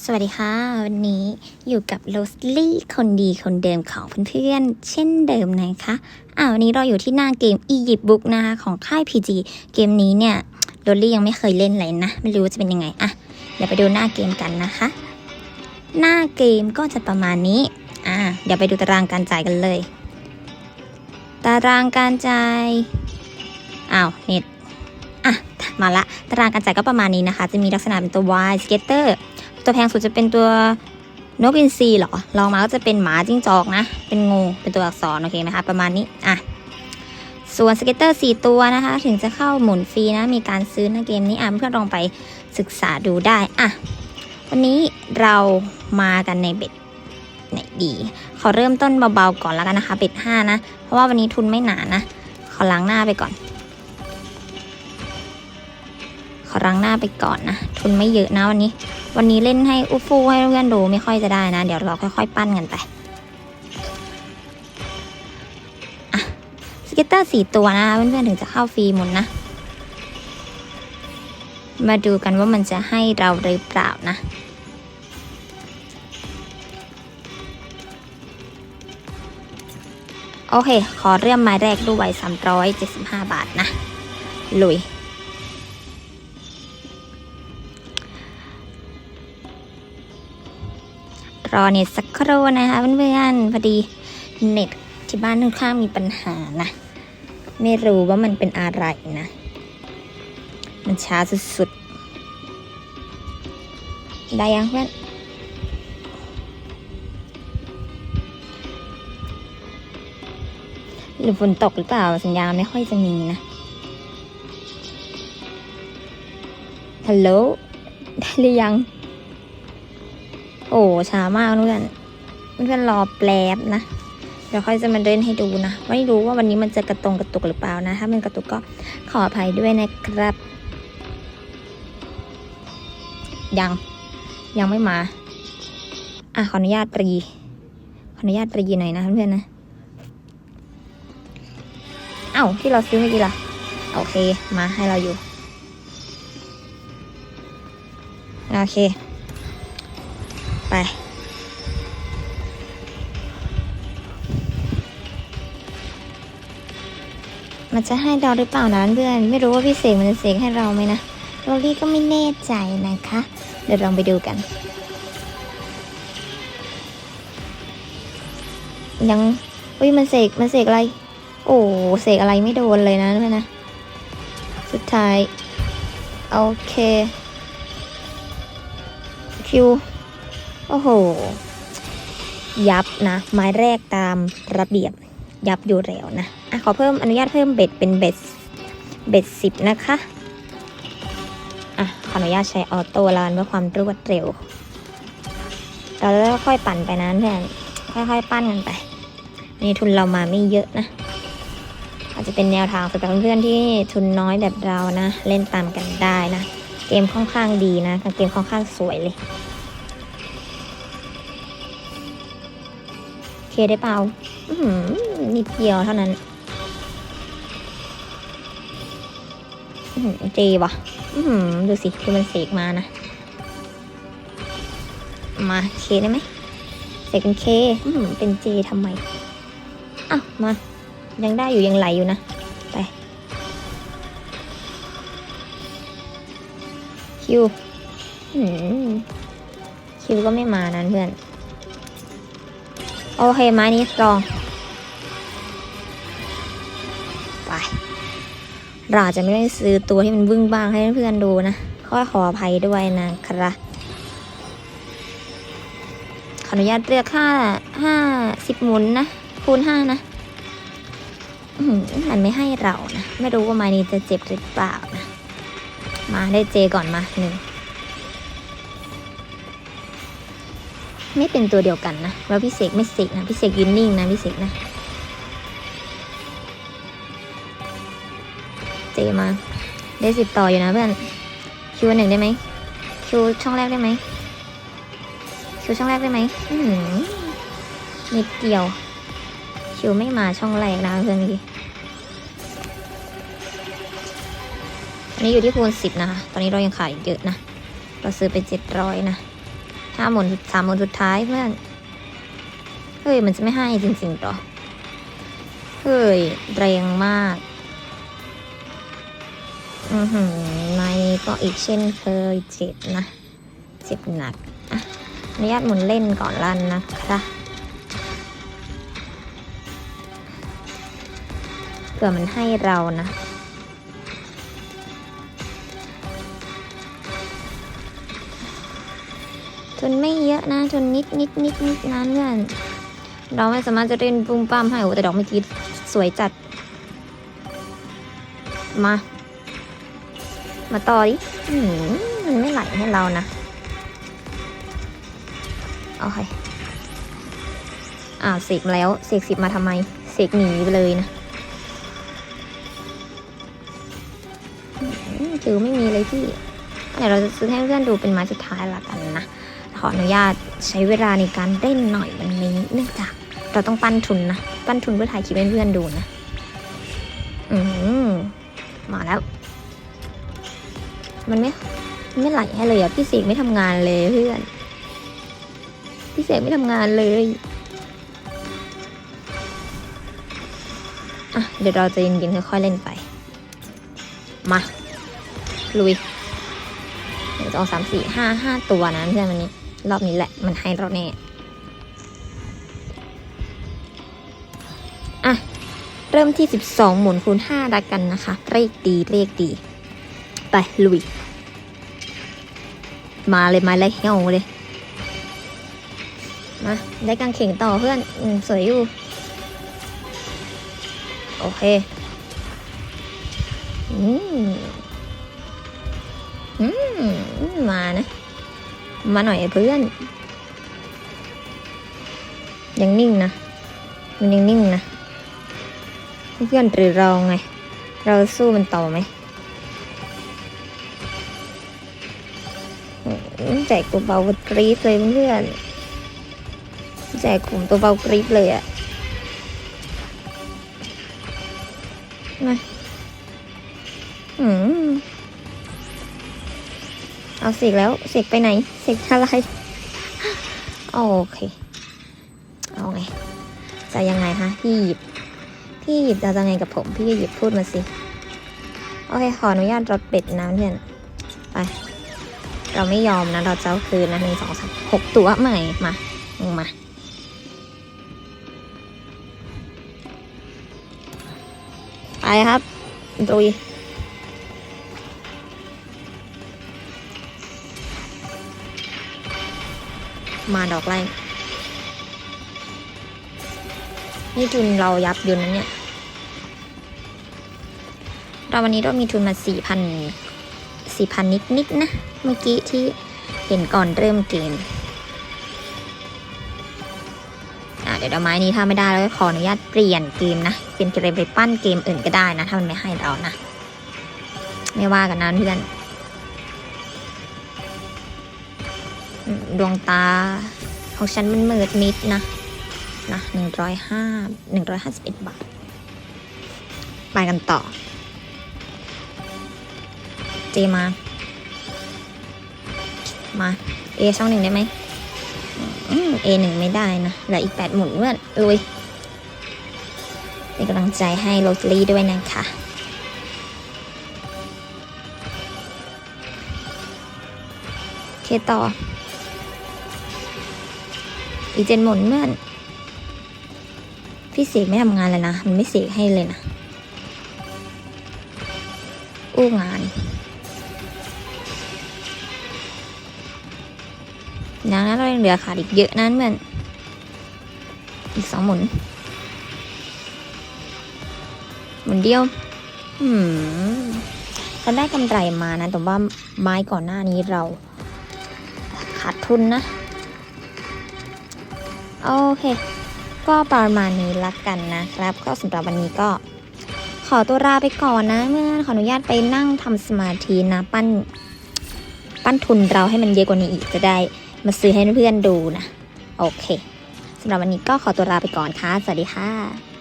สวัสดีค่ะ วันนี้อยู่กับโรสลี่คนดีคนเดิมของเพื่อนๆ เช่นเดิมนะคะอ่าวันนี้เราอยู่ที่หน้าเกม Egypt Book นะคะของค่าย PG เกมนี้เนี่ยโรสลี่ยังไม่เคยเล่นเลยนะ ไม่รู้ว่าจะเป็นยังไงอะเดี๋ยวไปดูหน้าเกมกันนะคะ หน้าเกมก็จะประมาณนี้อ่าเดี๋ยวไปดูตารางการจ่ายกันเลย ตารางการจ่ายอ้าวเน็ตอะมาละตารางการจ่ายก็ประมาณนี้นะคะ จะมีลักษณะเป็นตัว Y Skater ตัวแพงสุดจะเป็นตัวนกอินทรีเหรอลองมาก็จะเป็นหมาจิ้งจอกนะ เป็นงูเป็นตัวอักษรโอเคไหมคะประมาณนี้อะส่วนสเก็ตเตอร์4ตัวนะคะ ถึงจะเข้าหมุนฟรีนะ มีการซื้อในเกมนี้อะเพื่อนลองไปศึกษาดูได้อะวันนี้เรามากันในเบ็ดไหนดีขอเริ่มต้นเบาๆก่อนแล้วกันนะคะ เบ็ด5นะ เพราะว่าวันนี้ทุนไม่หนานะ ขอล้างหน้าไปก่อน ขอล้างหน้าไปก่อนนะ ทุนไม่เยอะนะวันนี้ วันนี้เล่นให้อุฟูให้เพื่อนดูไม่ค่อยจะได้นะ เดี๋ยวเราค่อยๆ ปั้นกันไปอะสเก็ตเตอร์สี่ตัวนะเพื่อนๆถึงจะเข้าฟรีหมุนนะ มาดูกันว่ามันจะให้เราหรือเปล่านะโอเค ขอเริ่มไม้แรกด้วย375 บาทนะ ลุย รอเน็ตสักครู่นะคะเพื่อนๆพอดีเน็ตที่บ้านค่อนข้างมีปัญหานะ ไม่รู้ว่ามันเป็นอะไรนะ มันช้าสุดๆ ได้ยังเพื่อนหรือฝนตกหรือเปล่าสัญญาณไม่ค่อยจะมีนะฮัลโหลได้หรือยัง โอ้ช้ามากเพื่อนเพื่อนรอแปลบนะ เดี๋ยวค่อยจะมาเล่นให้ดูนะ ไม่รู้ว่าวันนี้มันจะกระตรงกระตุกหรือเปล่านะ ถ้ามันกระตุกก็ขออภัยด้วยนะครับ ยังยังไม่มา อะขออนุญาตรี ขออนุญาตรีหน่อยนะเพื่อนนะ เอ้าที่เราซื้อเมื่อกี้ล่ะ โอเค มาให้เราอยู่ โอเค ไป มันจะให้เราหรือเปล่านะเพื่อน ไม่รู้ว่าพี่เสกมันจะเสกให้เราไหมนะโรลี่ก็ไม่แน่ใจนะคะ เดี๋ยวลองไปดูกัน ยังอุ้ยมันเสกมันเสกอะไร โอ้เสกอะไรไม่โดนเลยนะเพื่อนนะ สุดท้าย โอเคคิว โอ้โห ยับนะ ไม้แรกตามระเบียบยับอยู่แล้วนะอะขอเพิ่มอนุญาตเพิ่มเบ็ดเป็นเบ็ดเบ็ดสิบนะคะอะขออนุญาตใช้ออโต้ลานเพื่อความรวดเร็ว เราจะค่อยปั่นไปนะเพื่อนค่อยๆ ปั้นกันไปนี่ทุนเรามาไม่เยอะนะอาจจะเป็นแนวทางสำหรับเพื่อนๆที่ทุนน้อยแบบเรานะ เล่นตามกันได้นะ เกมค่อนข้างดีนะเกมค่อนข้างสวยเลย เคได้เปล่าอืนิดเดียวเท่านั้นอื้อหือเจว่ะอื้อหือดูสิดูมันเสกมานะ มาเคได้ไหมเสกเป็นเคอื้อหือเป็นเจทำไมอ้าวมา ยังได้อยู่ยังไหลอยู่นะ ไป คิวอื้อหือคิวก็ไม่มานั้นเพื่อน โอเคไม้นี้ลอง ไป เราจะไม่ได้ซื้อตัวที่มันบึ้งบ้างให้เพื่อนๆดูนะก็ขออภัยด้วยนะครับขออนุญาตเลือกค่าห้าสิบหมุนนะคูณห้านะมันไม่ให้เรานะ ไม่รู้ว่าไม้นี้จะเจ็บหรือเปล่านะ มาได้เจก่อนมาหนึ่ง ไม่เป็นตัวเดียวกันนะแล้วพี่เสกไม่เสกนะพี่เสกยืนนิ่งนะพี่เสกนะ เจมา ได้สิบต่ออยู่นะเพื่อนคิวอันหนึ่งได้ไหมคิวช่องแรกได้ไหมคิวช่องแรกได้ไหมหือนิดเดียว คิวไม่มาช่องแรกนะเพื่อนเมื่อกี้อันนี้อยู่ที่คูณสิบนะคะตอนนี้เรายังขาดอีกเยอะนะ เราซื้อไปเจ็ดร้อยนะ ห้าหมุนสามหมุนสุดท้ายเพื่อน เฮ้ย มันจะไม่ให้จริงๆหรอ เฮ้ย แรงมาก อือหือในก็อีกเช่นเคยเจ็บนะ เจ็บหนักอะอนุญาตหมุนเล่นก่อนลั่นนะคะเผื่อมันให้เรานะ ทุนไม่เยอะนะทุนนิดนิดนิดนิดนั้นเพื่อนเราไม่สามารถจะเล่นปุ้มปั้มให้โอ้แต่ดอกเมื่อกี้สวยจัด มา มาต่อดิมันไม่ไหลให้เรานะโอเคอ้าวเสกแล้วเสกสิบมาทำไมเสกหนีไปเลยนะอืมคือไม่มีเลยพี่เดี๋ยวเราจะซื้อให้เพื่อนดูเป็นไม้สุดท้ายละกันนะ ออนุญาตใช้เวลาในการเล่นหน่อยวันนี้เนื่องจากเราต้องปั้นทุนนะ ปั้นทุนเพื่อถ่ายคลิปให้เพื่อนดูนะ อืมมาแล้ว มันไม่ไม่ไหลให้เลยอะ พี่เสกไม่ทำงานเลยเพื่อน พี่เสกไม่ทำงานเลยอะเดี๋ยวเราจะเย็นๆค่อยๆเล่นไป มา ลุยหนึ่งสองสามสี่ห้าห้าตัวนะเพื่อนวันนี้ รอบนี้แหละ มันให้เราแน่อะเริ่มที่ 12 หมุนคูณ5ดักกันนะคะ เลขดี เลขดี ไป ลุย มาเลย มาเลยเหี่ยวเลย มา ได้กางเข่งต่อเพื่อน อืม สวยอยู่ โอเค อืม อืม มานะ มาหน่อยเพื่อน ยังนิ่งนะ มันยังนิ่งนะ เพื่อนหรือเราไง เราสู้มันต่อไหมแจกตัวเบากรี๊ดเลยเพื่อน แจกกลุ่มตัวเบากรี๊ดเลยอะมาอืม เอาเสกแล้วเสกไปไหนเสกอะไรโอเค เอาไง จะยังไงฮะพี่หยิบ พี่หยิบจะยังไงกับผม พี่หยิบพูดมาสิ โอเค ขออนุญาตรถเป็ดนะเพื่อนไป เราไม่ยอมนะ เราจะเอาคืนนะหนึ่งสองสามหกตัวใหม่มาลงมาไปครับดุย มาดอกไล่นี่ทุนเรายับอยู่นะเนี่ย เราวันนี้เรามีทุนมาสี่พันสี่พันนิดนิดๆนะ เมื่อกี้ที่เห็นก่อนเริ่มเกม อะเดี๋ยวดอกไม้นี้ถ้าไม่ได้เราก็ขออนุญาตเปลี่ยนเกมนะเปลี่ยนเกมไปปั้นเกมอื่นก็ได้นะ ถ้ามันไม่ให้เรานะ ไม่ว่ากันนะเพื่อน ดวงตา ของฉันมันมืดมิดนะ นะหนึ่งร้อยห้าหนึ่งร้อยห้าสิบเอ็ดบาท ไปกันต่อ เจมา มา เอช่องหนึ่งได้ไหมเอหนึ่งไม่ได้นะเหลืออีกแปดหมุนเพื่อนลุยเป็นกำลังใจให้โรสลี่ด้วยนะคะเคต่อ อีเจนหมุนเพื่อนพี่เสกไม่ทำงานเลยนะ มันไม่เสกให้เลยนะ อู้งานดังนั้นเรายังเหลือขาดอีกเยอะนั้นเหมือนอีกสองหมุน หมุนเดียว อืมเราได้กำไรมานะ แต่ว่าไม้ก่อนหน้านี้เราขาดทุนนะ โอเค ก็ประมาณนี้ละกันนะครับ ก็สำหรับวันนี้ก็ ขอตัวลาไปก่อนนะเมื่อขออนุญาตไปนั่งทำสมาธินะปั้น ปั้นทุนเราให้มันเยอะกว่านี้อีกจะได้มาซื้อให้เพื่อนๆดูนะ โอเคสำหรับวันนี้ก็ขอตัวลาไปก่อนค่ะ สวัสดีค่ะ